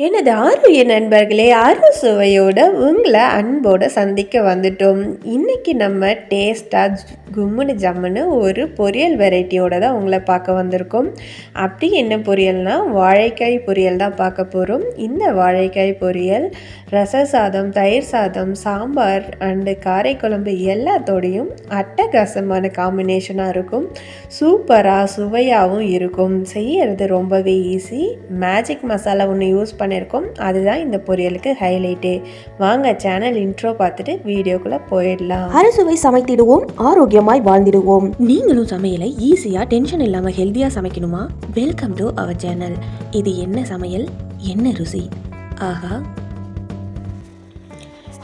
எனது ஆரோக்கிய நண்பர்களே அறு சுவையோட உங்களை அன்போடு சந்திக்க வந்துட்டோம். இன்றைக்கி நம்ம டேஸ்ட்டாக கும்முனு ஜம்முன்னு ஒரு பொரியல் வெரைட்டியோட தான் உங்களை பார்க்க வந்திருக்கோம். அப்படி என்ன பொரியல்னா வாழைக்காய் பொரியல் தான் பார்க்க போகிறோம் இந்த வாழைக்காய் பொரியல் ரச சாதம் தயிர் சாதம் சாம்பார் அண்டு காரைக்குழம்பு எல்லாத்தோடையும் அட்டகாசமான காம்பினேஷனாக இருக்கும். சூப்பராக சுவையாகவும் இருக்கும். செய்யறது ரொம்பவே ஈஸி மேஜிக் மசாலா ஒன்று யூஸ் பண்ணியிருக்கோம். அதுதான் இந்த பொரியலுக்கு ஹைலைட்டே வாங்க சேனல் இன்ட்ரோ பார்த்துட்டு வீடியோக்குள்ளே போயிடலாம். அறுசுவை சமைத்திடுவோம் ஆரோக்கியமாய் வாழ்ந்திடுவோம். நீங்களும் சமையலை ஈஸியாக டென்ஷன் இல்லாமல் ஹெல்த்தியாக சமைக்கணுமா? வெல்கம் டு அவர் சேனல் இது என்ன சமையல்? என்ன ருசி? ஆஹா.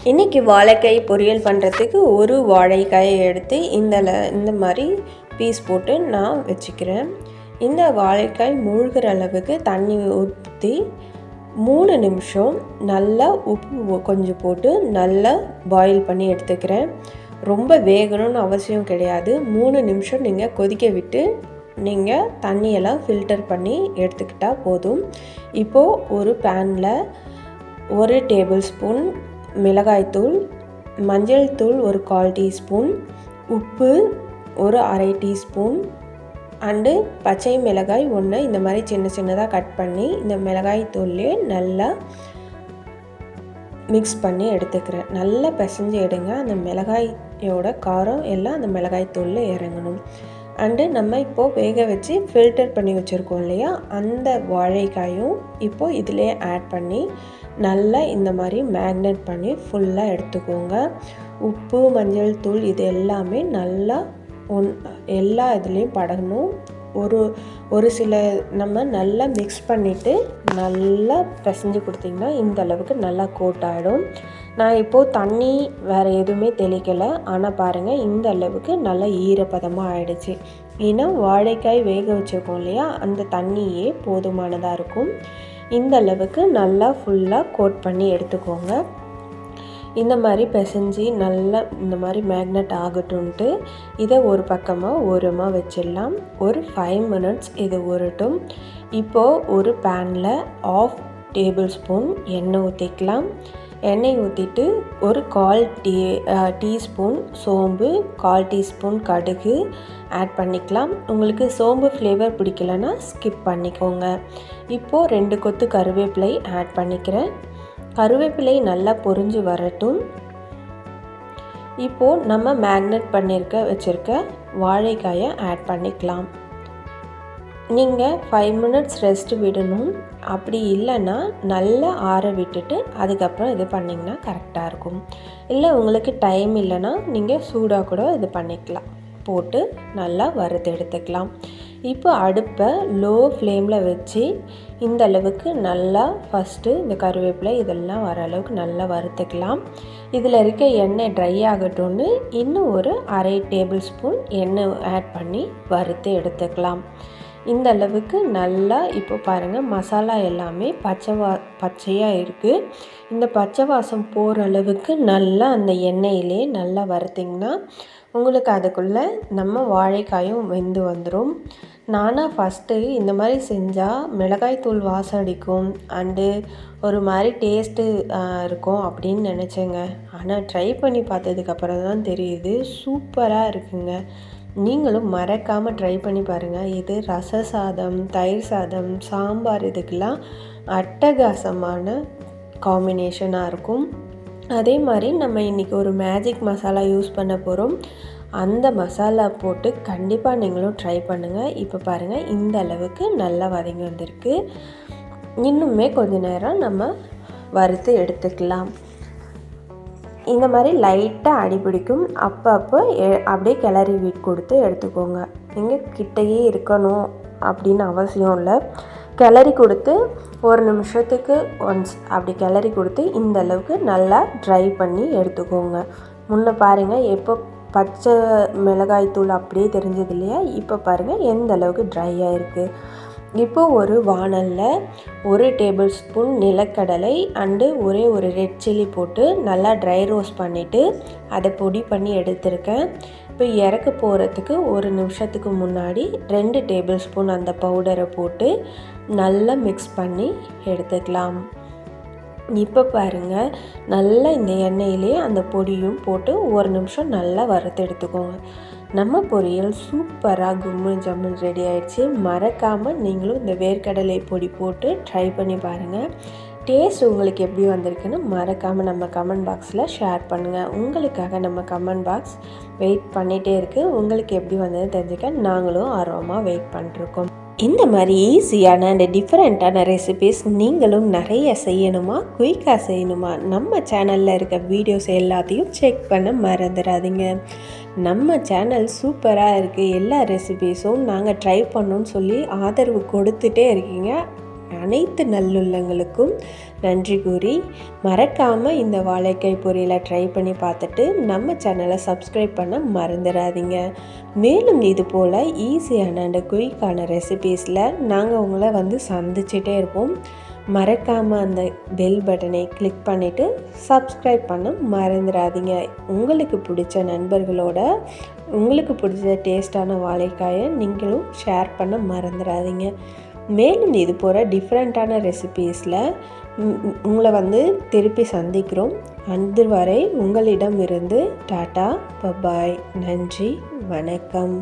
இன்றைக்கி வாழைக்காய் பொரியல் பண்ணுறதுக்கு ஒரு வாழைக்காயை எடுத்து இந்த ல- இந்த மாதிரி பீஸ் போட்டு நான் வச்சுக்கிறேன். இந்த வாழைக்காய் மூழ்கிற அளவுக்கு தண்ணி ஊற்றி மூணு நிமிஷம் நல்லா உப்பு கொஞ்சம் போட்டு நல்லா பாயில் பண்ணி எடுத்துக்கிறேன். ரொம்ப வேகணும்னு அவசியம் கிடையாது. மூணு நிமிஷம் நீங்கள் கொதிக்க விட்டு நீங்கள் தண்ணியெல்லாம் ஃபில்டர் பண்ணி எடுத்துக்கிட்டால் போதும். இப்போது ஒரு பேனில் ஒரு டேபிள் ஸ்பூன் மிளகாய்த்தூள் மஞ்சள் தூள் ஒரு கால் டீஸ்பூன் உப்பு ஒரு அரை டீஸ்பூன் அண்டு பச்சை மிளகாய் ஒன்று இந்த மாதிரி சின்ன சின்னதாக கட் பண்ணி இந்த மிளகாய் தூள்லேயே நல்லா மிக்ஸ் பண்ணி எடுத்துக்கிறேன். நல்லா பிசைஞ்சு எடுங்க. அந்த மிளகாயோட காரம் எல்லாம் அந்த மிளகாய் தூளில் இறங்கணும். அண்டு நம்ம இப்போது வேக வச்சு ஃபில்டர் பண்ணி வச்சுருக்கோம் இல்லையா? அந்த வாழைக்காயும் இப்போது இதிலே ஆட் பண்ணி நல்லா இந்த மாதிரி மேக்னெட் பண்ணி ஃபுல்லாக எடுத்துக்கோங்க. உப்பு மஞ்சள் தூள் இது எல்லாமே நல்லா ஒன் எல்லா இதுலேயும் படணும் ஒரு ஒரு சில நம்ம நல்லா மிக்ஸ் பண்ணிவிட்டு நல்லா பிசைஞ்சு கொடுத்தீங்கன்னா இந்த அளவுக்கு நல்லா கோட் ஆகிடும் நான் இப்போது தண்ணி வேறு எதுவுமே தெளிக்கலை. ஆனால் பாருங்கள் இந்த அளவுக்கு நல்லா ஈரப்பதமாக ஆயிடுச்சு. ஏன்னா வாழைக்காய் வேக வச்சுருக்கோம் இல்லையா? அந்த தண்ணியே போதுமானதாக இருக்கும். இந்த அளவுக்கு நல்லா ஃபுல்லாக கோட் பண்ணி எடுத்துக்கோங்க. இந்த மாதிரி பிசைஞ்சி நல்லா இந்த மாதிரி மேக்னெட் ஆகட்டும்ட்டு இதை ஒரு பக்கமாக ஓரமாக வச்சிடலாம். ஒரு ஃபைவ் மினிட்ஸ் இது உருட்டும் இப்போது ஒரு பேனில் ஆஃப் டேபிள் ஸ்பூன் எண்ணெய் ஊற்றிக்கலாம் எண்ணெய் ஊற்றிட்டு ஒரு கால் டீ டீஸ்பூன் சோம்பு கால் டீஸ்பூன் கடுகு ஆட் பண்ணிக்கலாம். உங்களுக்கு சோம்பு ஃப்ளேவர் பிடிக்கலன்னா ஸ்கிப் பண்ணிக்கோங்க. இப்போது ரெண்டு கொத்து கருவேப்பிலை ஆட் பண்ணிக்கிறேன். கருவேப்பிலை நல்லா பொறிஞ்சு வரட்டும். இப்போது நம்ம மேக்னெட் பண்ணியிருக்க வச்சுருக்க வாழைக்காயை ஆட் பண்ணிக்கலாம். நீங்கள் ஃபைவ் மினிட்ஸ் ரெஸ்ட் விடணும். அப்படி இல்லைன்னா நல்லா ஆற விட்டுட்டு அதுக்கப்புறம் இது பண்ணிங்கன்னா கரெக்டாக இருக்கும். இல்லை உங்களுக்கு டைம் இல்லைன்னா நீங்கள் சூடாக கூட இது பண்ணிக்கலாம். போட்டு நல்லா வறுத்து எடுத்துக்கலாம். இப்போ அடுப்பை லோ ஃப்ளேமில் வச்சு இந்த அளவுக்கு நல்லா ஃபஸ்ட்டு இந்த கருவேப்பிலை இதெல்லாம் வர அளவுக்கு நல்லா வறுத்துக்கலாம். இதில் இருக்க எண்ணெய் ட்ரை ஆகட்டும்னு இன்னும் ஒரு அரை டேபிள் ஸ்பூன் எண்ணெய் ஆட் பண்ணி வறுத்து எடுத்துக்கலாம். இந்த அளவுக்கு நல்லா இப்போ பாருங்கள் மசாலா எல்லாமே பச்சை வா பச்சையாக இருக்குது இந்த பச்சை வாசம் போகிற அளவுக்கு நல்லா அந்த எண்ணெயிலே நல்லா வறுத்திங்கன்னா உங்களுக்கு அதுக்குள்ளே நம்ம வாழைக்காயும் வெந்து வந்துடும் நானாக ஃபஸ்ட்டு இந்த மாதிரி செஞ்சால் மிளகாய் தூள் வாசம் அடிக்கும். அண்டு ஒரு மாதிரி டேஸ்ட்டு இருக்கும் அப்படின்னு நினச்சேங்க. ஆனால் ட்ரை பண்ணி பார்த்ததுக்கப்புறம் தான் தெரியுது. சூப்பராக இருக்குங்க. நீங்களும் மறக்காமல் ட்ரை பண்ணி பாருங்கள் இது ரச சாதம் தயிர் சாதம் சாம்பார் இதுக்கெல்லாம் அட்டகாசமான காம்பினேஷனாக இருக்கும். அதே மாதிரி நம்ம இன்றைக்கி ஒரு மேஜிக் மசாலா யூஸ் பண்ண போகிறோம் அந்த மசாலா போட்டு கண்டிப்பாக நீங்களும் ட்ரை பண்ணுங்கள் இப்போ பாருங்கள் இந்த அளவுக்கு நல்லா வதங்கி வந்திருக்கு. இன்னுமே கொஞ்ச நேரம் நம்ம வறுத்து எடுத்துக்கலாம். இந்த மாதிரி லைட்டாக அடிபிடிக்கும் அப்பப்போ எ- அப்படியே கிளறி வீட் கொடுத்து எடுத்துக்கோங்க. நீங்கள் கிட்டேயே இருக்கணும் அப்படின்னு அவசியம் இல்லை. கிளறி கொடுத்து ஒரு நிமிஷத்துக்கு ஒன்ஸ் அப்படி கிளறி கொடுத்து இந்த அளவுக்கு நல்லா ட்ரை பண்ணி எடுத்துக்கோங்க. முன்ன பாருங்கள் எப்போ பச்சை மிளகாய் தூள் அப்படியே தெரிஞ்சது இல்லையா? இப்போ பாருங்கள் எந்த அளவுக்கு ட்ரையாக இருக்குது இப்போ ஒரு வாணலில் ஒரு டேபிள் ஸ்பூன் நிலக்கடலை அண்டு ஒரே ஒரு ரெட் சில்லி போட்டு நல்லா ட்ரை ரோஸ்ட் பண்ணிவிட்டு அதை பொடி பண்ணி எடுத்திருக்கேன். இப்போ இறக்க போகிறதுக்கு ஒரு நிமிஷத்துக்கு முன்னாடி ரெண்டு டேபிள் ஸ்பூன் அந்த பவுடரை போட்டு நல்லா மிக்ஸ் பண்ணி எடுத்துக்கலாம். இப்போ பாருங்கள் நல்லா இந்த எண்ணெயிலே அந்த பொடியும் போட்டு ஒரு நிமிஷம் நல்லா வறுத்து எடுத்துக்கோங்க. நம்ம பொரியல் சூப்பராக கும்மு ஜம்முன் ரெடி ஆயிடுச்சு. மறக்காமல் நீங்களும் இந்த வேர்க்கடலை பொடி போட்டு ட்ரை பண்ணி பாருங்கள் டேஸ்ட் உங்களுக்கு எப்படி வந்திருக்குன்னு மறக்காமல் நம்ம கமெண்ட் பாக்ஸில் ஷேர் பண்ணுங்கள் உங்களுக்காக நம்ம கமெண்ட் பாக்ஸ் வெயிட் பண்ணிகிட்டே இருக்குது உங்களுக்கு எப்படி வந்ததுன்னு தெரிஞ்சுக்க நாங்களும் ஆர்வமாக வெயிட் பண்ணிருக்கோம் இந்த மாதிரி ஈஸியான அண்ட் டிஃப்ரெண்ட்டான ரெசிபிஸ் நீங்களும் நிறைய செய்யணுமா? குயிக்காக செய்யணுமா? நம்ம சேனலில் இருக்க வீடியோஸ் எல்லாத்தையும் செக் பண்ண மறந்துடாதீங்க. நம்ம சேனல் சூப்பராக இருக்குது எல்லா ரெசிபீஸும் நாங்கள் ட்ரை பண்ணோன்னு சொல்லி ஆதரவு கொடுத்துட்டே இருக்கீங்க. அனைத்து நல்லுள்ளங்களுக்கும் நன்றி கூறி மறக்காமல் இந்த வாழைக்காய் பொரியலை ட்ரை பண்ணி பார்த்துட்டு நம்ம சேனலை சப்ஸ்கிரைப் பண்ண மறந்துடாதீங்க. மேலும் இது போல் ஈஸியான அண்ட் குயிக்கான ரெசிபீஸில் நாங்கள் உங்களை வந்து சந்திச்சிட்டே இருப்போம். மறக்காமல் அந்த பெல் பட்டனை கிளிக் பண்ணிவிட்டு சப்ஸ்கிரைப் பண்ண மறந்துடாதீங்க உங்களுக்கு பிடிச்ச நண்பர்களோட உங்களுக்கு பிடிச்ச டேஸ்டான வாழைக்காயை நீங்களும் ஷேர் பண்ண மறந்துடாதீங்க மேலும் இது போல் டிஃப்ரெண்ட்டான ரெசிபீஸில் உங்களை வந்து திருப்பி சந்திக்கிறோம். அன்று வரை உங்களிடம் இருந்து டாட்டா பபாய் நன்றி வணக்கம்.